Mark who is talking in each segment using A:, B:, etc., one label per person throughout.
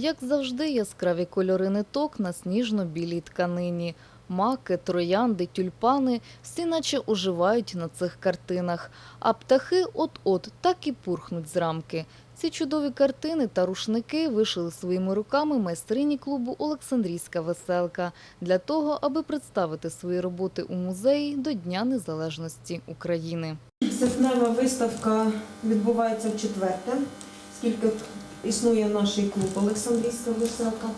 A: Як завжди, яскраві кольори ниток на сніжно-білій тканині. Маки, троянди, тюльпани – всі наче оживають на цих картинах. А птахи от-от так і пурхнуть з рамки. Ці чудові картини та рушники вишили своїми руками майстрині клубу «Олександрійська веселка» для того, аби представити свої роботи у музеї до Дня Незалежності України.
B: Серпнева виставка відбувається в четверте, скільки існує наш клуб Олександрійська веселка.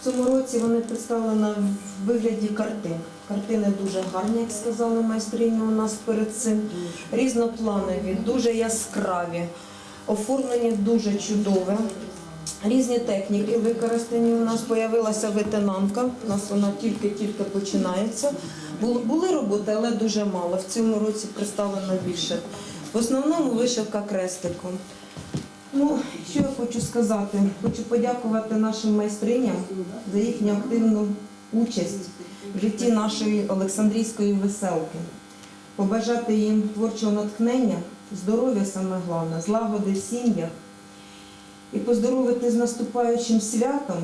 B: В цьому році вони представлені в вигляді картин. Картини дуже гарні, як сказали майстрині у нас перед цим. Різнопланові, дуже яскраві, оформлення дуже чудове. Різні техніки використані. У нас з'явилася ветенанка, у нас вона тільки-тільки починається. Бу- Були роботи, але дуже мало. В цьому році представлено більше. В основному вишивка крестиком. Ну, що я хочу сказати? Хочу подякувати нашим майстриням за їхню активну участь в житті нашої Олександрійської веселки. Побажати їм творчого натхнення, здоров'я саме головне, злагоди в сім'ях і поздоровити з наступаючим святом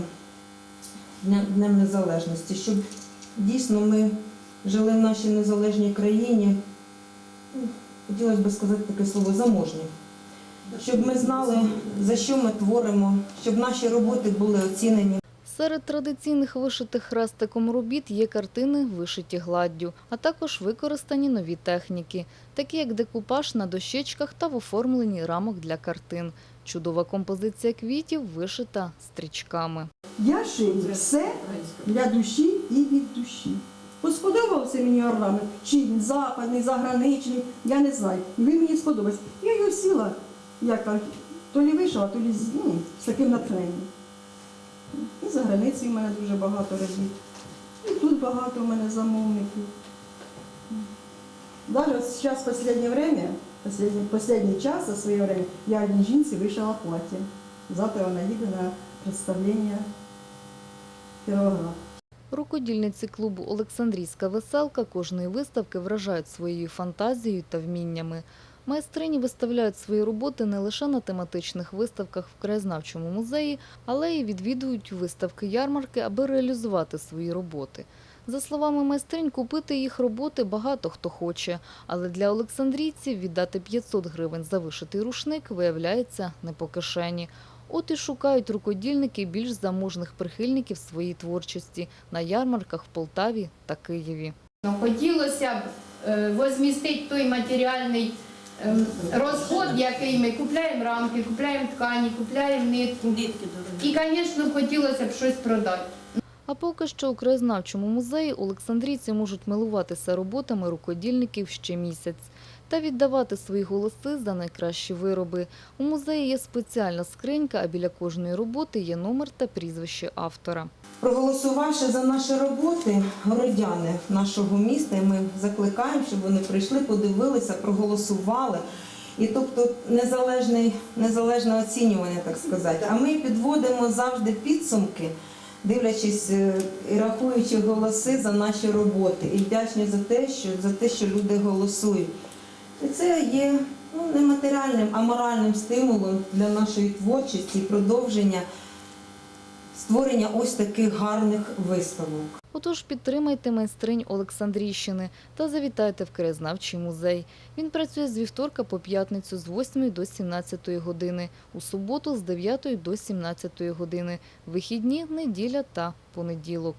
B: Днем Незалежності, щоб дійсно ми жили в нашій незалежній країні. ну, Хотілося б сказати таке слово заможні. Щоб ми знали, за що ми творимо, щоб наші роботи були оцінені.
A: Серед традиційних вишитих хрестиком робіт є картини, вишиті гладдю, а також використані нові техніки, такі як декупаж на дощечках та в оформленні рамок для картин. Чудова композиція квітів вишита стрічками.
C: Я шию все для душі і від душі. От сподобався мені орнамент, чи він западний, заграничний, я не знаю. Він мені сподобався. Я його сіла, як кажуть, то лі вийшла, то лі ну, з таким натхненням. І за границею в мене дуже багато робіт. І тут багато в мене замовників. Даже от зараз в останнє время, последний, последний час за своє время, я одній жінці вишила плаття. Завтра вона їде на представлення Кіровоград.
A: Рукодільниці клубу Олександрійська веселка кожної виставки вражають своєю фантазією та вміннями. Майстрині виставляють свої роботи не лише на тематичних виставках в краєзнавчому музеї, але й відвідують виставки ярмарки, аби реалізувати свої роботи. За словами майстринь, купити їх роботи багато хто хоче, але для олександрійців віддати 500 гривень за вишитий рушник виявляється не по кишені. От і шукають рукодільники більш заможних прихильників своєї творчості на ярмарках в Полтаві та Києві.
D: Ну, Хотілося б е, возмістити той матеріальний розход, який ми купляємо рамки, купляємо ткані, купляємо нитку. І, звісно, хотілося б щось продати.
A: А поки що у краєзнавчому музеї олександрійці можуть милуватися роботами рукодільників ще місяць та віддавати свої голоси за найкращі вироби. У музеї є спеціальна скринька, а біля кожної роботи є номер та прізвище автора.
B: Проголосувавши за наші роботи, городяни нашого міста, ми закликаємо, щоб вони прийшли, подивилися, проголосували. І тобто незалежне, незалежне оцінювання, так сказати. А ми підводимо завжди підсумки, дивлячись е, і рахуючи голоси за наші роботи. І вдячні за те, що за те, що люди голосують. І це є ну, не матеріальним, а моральним стимулом для нашої творчості і продовження створення ось таких гарних виставок.
A: Отож підтримайте майстринь Олександрійщини та завітайте в краєзнавчий музей. Він працює з вівторка по п'ятницю з 8 до 17 години, у суботу з 9 до 17 години, вихідні, неділя та понеділок.